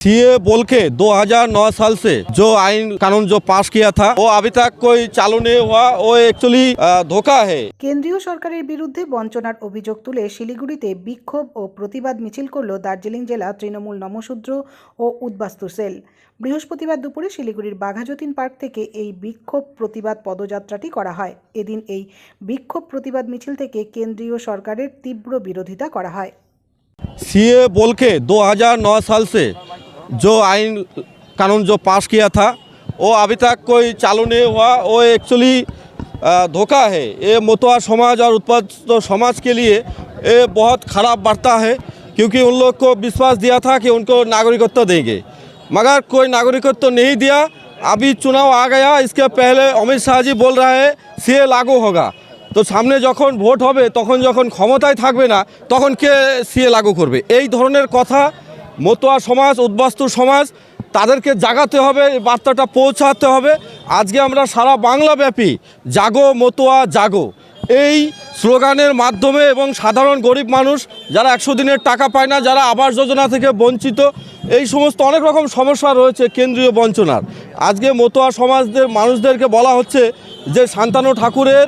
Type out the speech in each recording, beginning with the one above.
CA बोल के 2009 साल से जो आइन कानून जो पास किया था वो अभी तक कोई चालू नहीं हुआ वो एक्चुअली धोखा है কেন্দ্রীয় সরকারের বিরুদ্ধে বঞ্চনার অভিযোগ তুলে শিলিগুড়িতে বিক্ষোভ ও প্রতিবাদ মিছিল করল দার্জিলিং জেলা তৃণমূল নমশূদ্র ও উদ্বাস্তু সেল বৃহস্পতিবার দুপুরে শিলিগুড়ির বাঘাযতীন পার্ক থেকে এই বিক্ষোভ প্রতিবাদ পদযাত্রাটি করা হয় এদিন এই বিক্ষোভ প্রতিবাদ মিছিল থেকে কেন্দ্রীয় সরকারের তীব্র বিরোধিতা করা হয় सीए बोल के 2009 साल से जो आइन कानून जो पास किया था वो अभी तक कोई चालू नहीं हुआ वो एक्चुअली धोखा है ये मतुआ समाज और उत्पाद समाज के लिए ये बहुत ख़राब वार्ता है क्योंकि उन लोग को विश्वास दिया था कि उनको नागरिकत्व देंगे मगर कोई नागरिकत्व नहीं दिया अभी चुनाव आ गया इसके पहले अमित शाह जी बोल रहा है सीए लागू होगा তো সামনে যখন ভোট হবে তখন যখন ক্ষমতায় থাকবে না তখন কে সিএ লাগু করবে এই ধরনের কথা মতুয়া সমাজ, উদ্বাস্তু সমাজ, তাদেরকে জাগাতে হবে বার্তাটা পৌঁছাতে হবে। আজকে আমরা সারা বাংলাব্যাপী জাগো, মতুয়া, জাগো। এই স্লোগানের মাধ্যমে এবং সাধারণ গরিব মানুষ যারা একশো দিনের টাকা পায় না, যারা আবাস যোজনা থেকে বঞ্চিত, এই সমস্ত অনেক রকম সমস্যা রয়েছে কেন্দ্রীয় বঞ্চনার। আজকে মতুয়া সমাজদের, মানুষদেরকে বলা হচ্ছে যে শান্তানু ঠাকুরের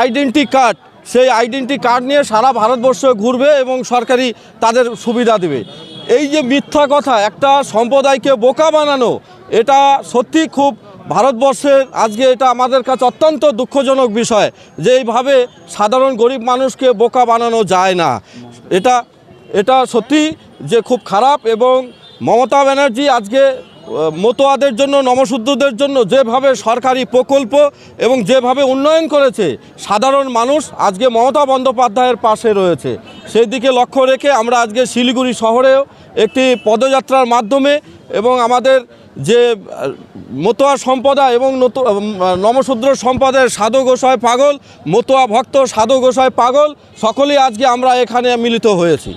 আইডেন্টি কার্ড, সেই আইডেন্টি কার্ড নিয়ে সারা ভারতবর্ষ ঘুরবে এবং সরকারি তাদের সুবিধা দেবে। এই যে মিথ্যা কথা, একটা সম্প্রদায়কে বোকা বানানো, এটা সত্যি খুব ভারতবর্ষের, আজকে এটা আমাদের কাছে অত্যন্ত দুঃখজনক বিষয় যে এইভাবে সাধারণ গরিব মানুষকে বোকা বানানো যায় না। এটা এটা সত্যি যে খুব খারাপ এবং মমতা ব্যানার্জি আজকে মতুয়াদের জন্য নমশুদ্ধদের জন্য যেভাবে সরকারি প্রকল্প এবং যেভাবে উন্নয়ন করেছে, সাধারণ মানুষ আজকে মমতা বন্দ্যোপাধ্যায়ের পাশে রয়েছে। সেই দিকে লক্ষ্য রেখে আমরা আজকে শিলিগুড়ি শহরেও একটি পদযাত্রার মাধ্যমে এবং আমাদের যে মতোয়া সম্প্রদায় এবং নমশূদ্র সম্প্রদায়ের সাধু গোসাই পাগল, মতুয়া ভক্ত সাধু গোসাই পাগল, সকলেই আজকে আমরা এখানে মিলিত হয়েছি।